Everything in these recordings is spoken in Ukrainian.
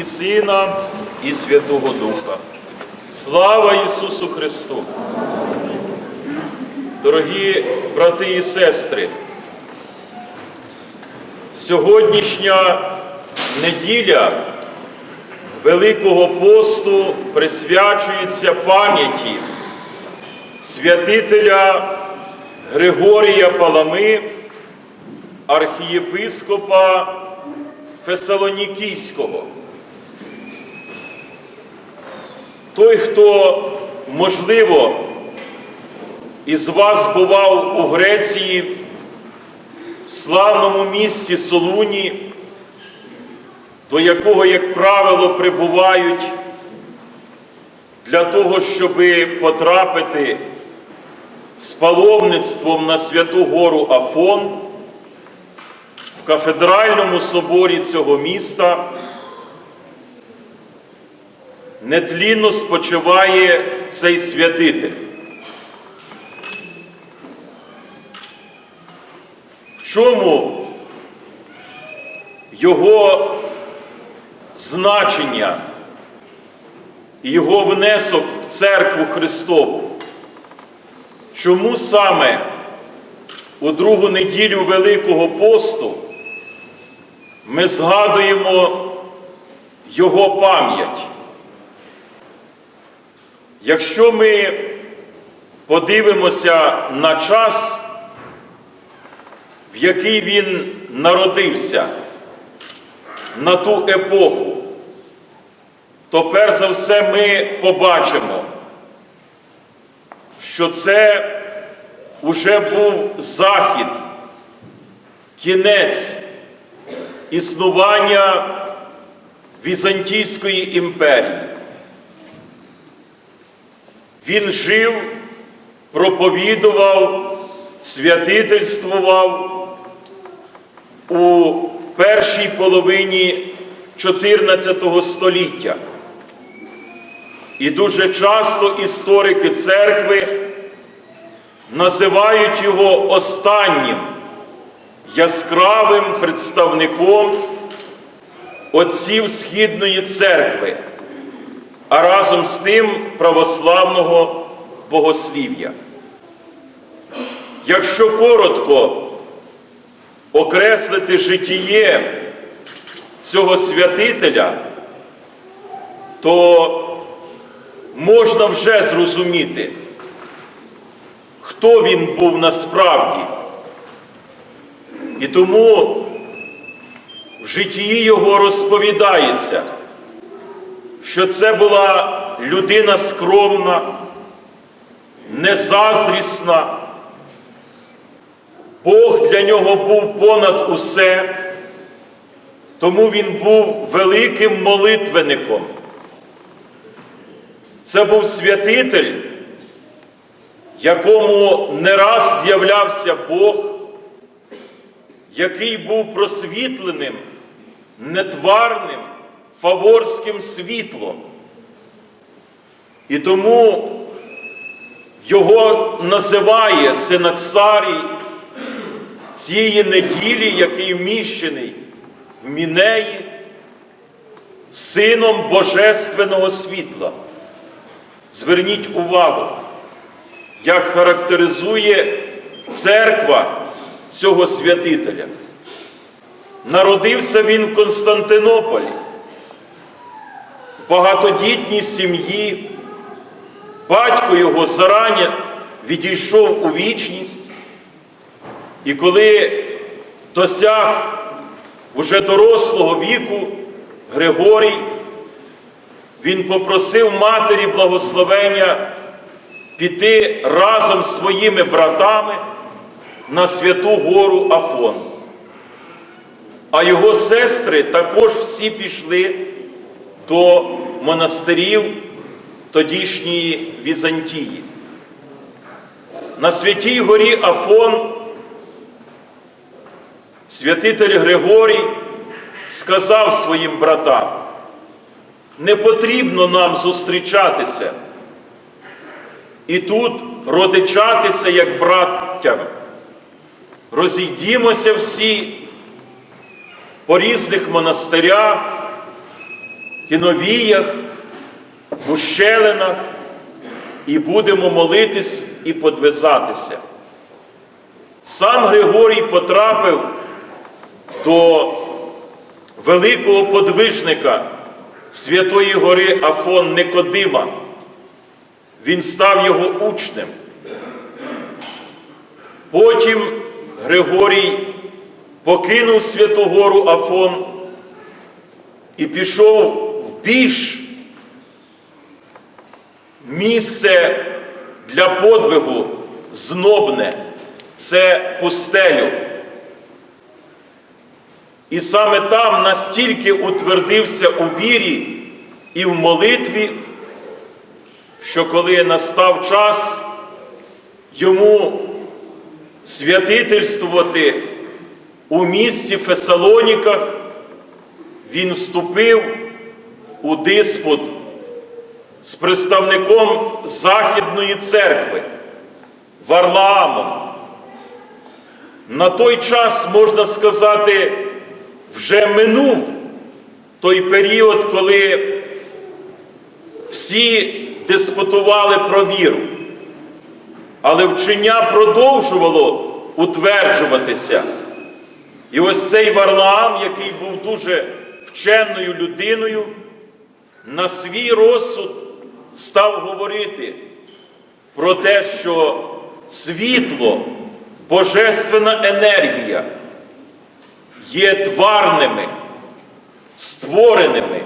І Сина, і Святого Духа. Слава Ісусу Христу! Дорогі брати і сестри, сьогоднішня неділя Великого посту присвячується пам'яті святителя Григорія Палами, архієпископа Фесалонікійського. Той, хто, можливо, із вас бував у Греції, в славному місці Солуні, до якого, як правило, прибувають для того, щоб потрапити з паломництвом на Святу Гору Афон, в кафедральному соборі цього міста нетлінно спочиває цей святитель. В чому його значення і його внесок в церкву Христову? Чому саме у другу неділю Великого посту ми згадуємо Його пам'ять? Якщо ми подивимося на час, в який він народився, на ту епоху, то перш за все ми побачимо, що це уже був захід, кінець існування Візантійської імперії. Він жив, проповідував, святительствував у першій половині 14 століття. І дуже часто історики церкви називають його останнім яскравим представником отців Східної церкви, а разом з тим православного богослів'я. Якщо коротко окреслити житіє цього святителя, то можна вже зрозуміти, хто він був насправді. І тому в житті його розповідається, що це була людина скромна, незаздрісна. Бог для нього був понад усе, тому він був великим молитвенником. Це був святитель, якому не раз з'являвся Бог, який був просвітленим, нетварним, фаворським світлом. І тому його називає Синаксарій цієї неділі, який вміщений в Мінеї, сином Божественного світла. Зверніть увагу, як характеризує церква цього святителя. Народився він в Константинополі, багатодітній сім'ї. Батько його зарані відійшов у вічність, і коли досяг уже дорослого віку Григорій, він попросив матері благословення піти разом з своїми братами на святу гору Афон. А його сестри також всі пішли до монастирів тодішньої Візантії. На святій горі Афон святитель Григорій сказав своїм братам, не потрібно нам зустрічатися і тут родичатися як браттям. Розійдімося всі по різних монастирях, кіновіях, ущелинах і будемо молитись і подвизатися. Сам Григорій потрапив до великого подвижника Святої Гори Афон Никодима. Він став його учнем. Потім Григорій покинув Святу Гору Афон і пішов більш місце для подвигу знобне це пустелю. І саме там настільки утвердився у вірі і в молитві, що коли настав час йому святительствувати у місті Фесалоніках, він вступив у диспут з представником Західної церкви Варлаамом. На той час, можна сказати, вже минув той період, коли всі диспутували про віру. Але вчення продовжувало утверджуватися. І ось цей Варлаам, який був дуже вченою людиною, на свій розсуд став говорити про те, що світло, божественна енергія є тварними, створеними,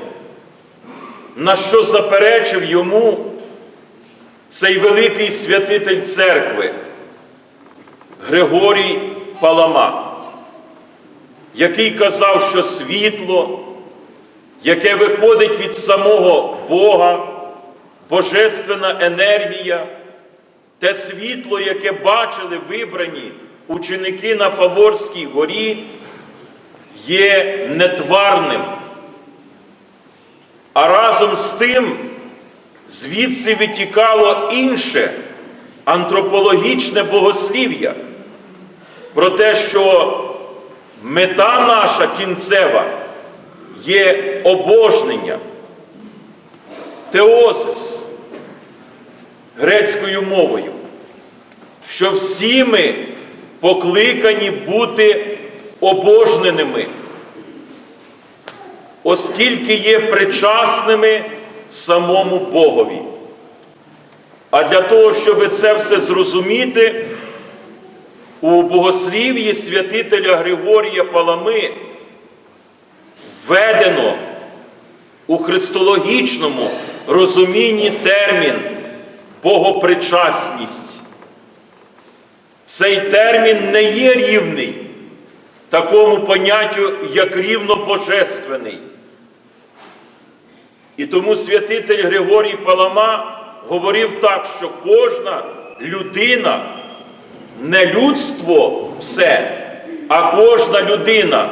на що заперечив йому цей великий святитель церкви Григорій Палама, який казав, що світло, яке виходить від самого Бога, божественна енергія, те світло, яке бачили вибрані ученики на Фаворській горі, є нетварним. А разом з тим звідси витікало інше антропологічне богослів'я про те, що мета наша кінцева є обожнення, теозис грецькою мовою, що всі ми покликані бути обожненими, оскільки є причасними самому Богові. А для того, щоб це все зрозуміти, у богослів'ї святителя Григорія Палами введено у христологічному розумінні термін богопричасність. Цей термін не є рівний такому поняттю, як рівно божественний. І тому святитель Григорій Палама говорив так, що кожна людина, не людство все, а кожна людина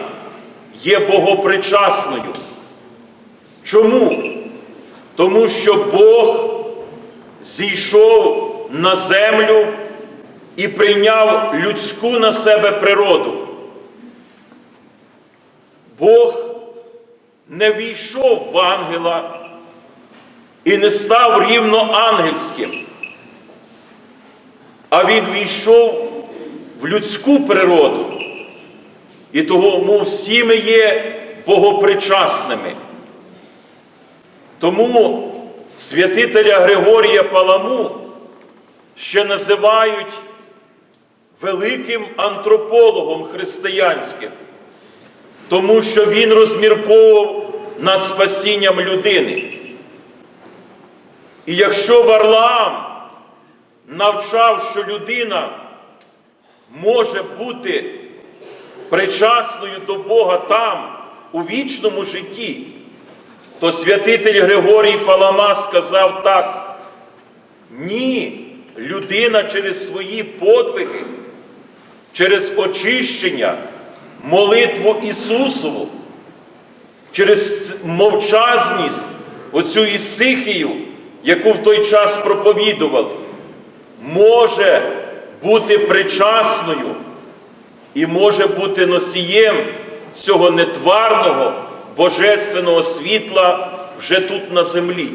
є богопричасною. Чому? Тому що Бог зійшов на землю і прийняв людську на себе природу. Бог не війшов в ангела і не став рівно ангельським, а він війшов в людську природу. І тому всі ми є богопричасними. Тому святителя Григорія Паламу ще називають великим антропологом християнським, тому що він розмірковував над спасінням людини. І якщо Варлаам навчав, що людина може бути причасною до Бога там, у вічному житті, то святитель Григорій Палама сказав так: ні, людина через свої подвиги, через очищення, молитву Ісусову, через мовчазність, оцю ісихію, яку в той час проповідували, може бути причасною і може бути носієм цього нетварного божественного світла вже тут на землі.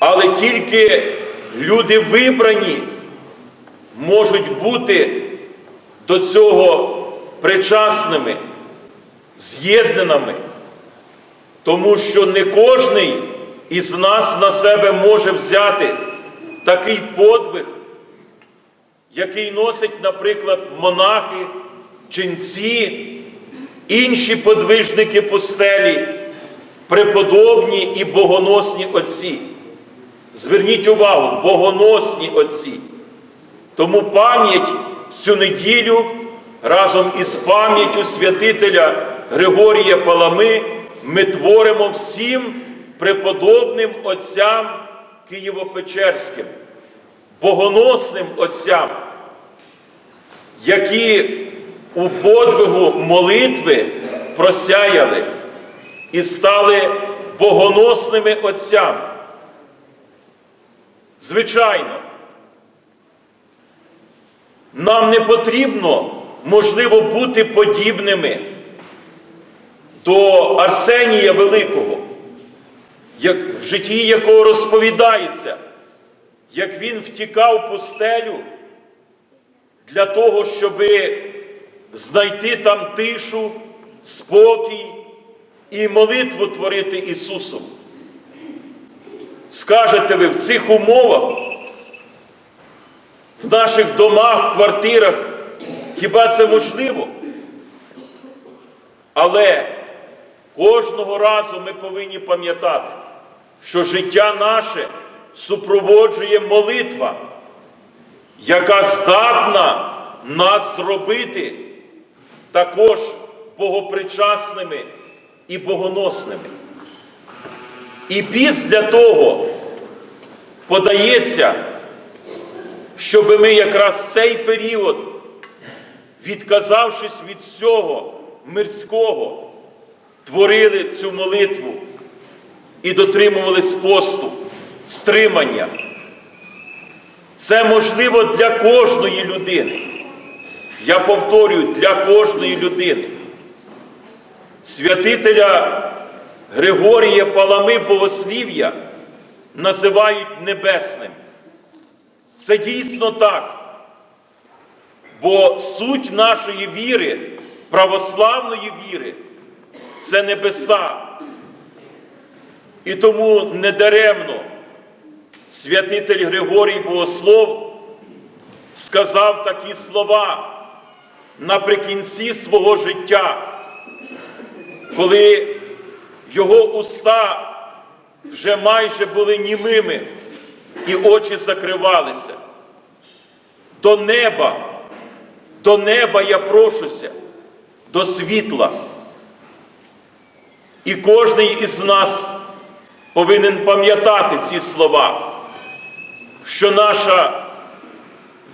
Але тільки люди вибрані можуть бути до цього причасними, з'єднаними, тому що не кожний із нас на себе може взяти такий подвиг, який носять, наприклад, монахи, ченці, інші подвижники пустелі, преподобні і богоносні отці. Зверніть увагу, богоносні отці. Тому пам'ять цю неділю разом із пам'яттю святителя Григорія Палами ми творимо всім преподобним отцям Києво-Печерським, богоносним отцям, які у подвигу молитви просяяли і стали богоносними отцями. Звичайно, нам не потрібно, можливо, бути подібними до Арсенія Великого, в житті якого розповідається, як він втікав пустелю для того, щоб знайти там тишу, спокій і молитву творити Ісусу. Скажете ви в цих умовах, в наших домах, квартирах, хіба це можливо? Але кожного разу ми повинні пам'ятати, що життя наше супроводжує молитва, яка здатна нас зробити також богопричасними і богоносними. І після того подається, щоб ми якраз цей період, відказавшись від всього мирського, творили цю молитву і дотримувались посту, стримання. Це можливо для кожної людини. Я повторюю, для кожної людини. Святителя Григорія Палами Богослів'я називають небесним. Це дійсно так. Бо суть нашої віри, православної віри, це небеса. І тому недаремно святитель Григорій Богослов сказав такі слова наприкінці свого життя, коли його уста вже майже були німими, і очі закривалися. До неба, до неба я прошуся, до світла. І кожний із нас повинен пам'ятати ці слова, що наша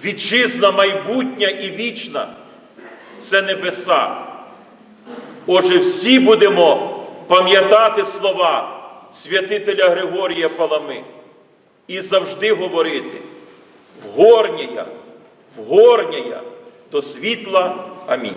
вітчизна майбутня і вічна це небеса. Отже, всі будемо пам'ятати слова святителя Григорія Палами і завжди говорити вгорняя, вгорняя до світла. Амінь.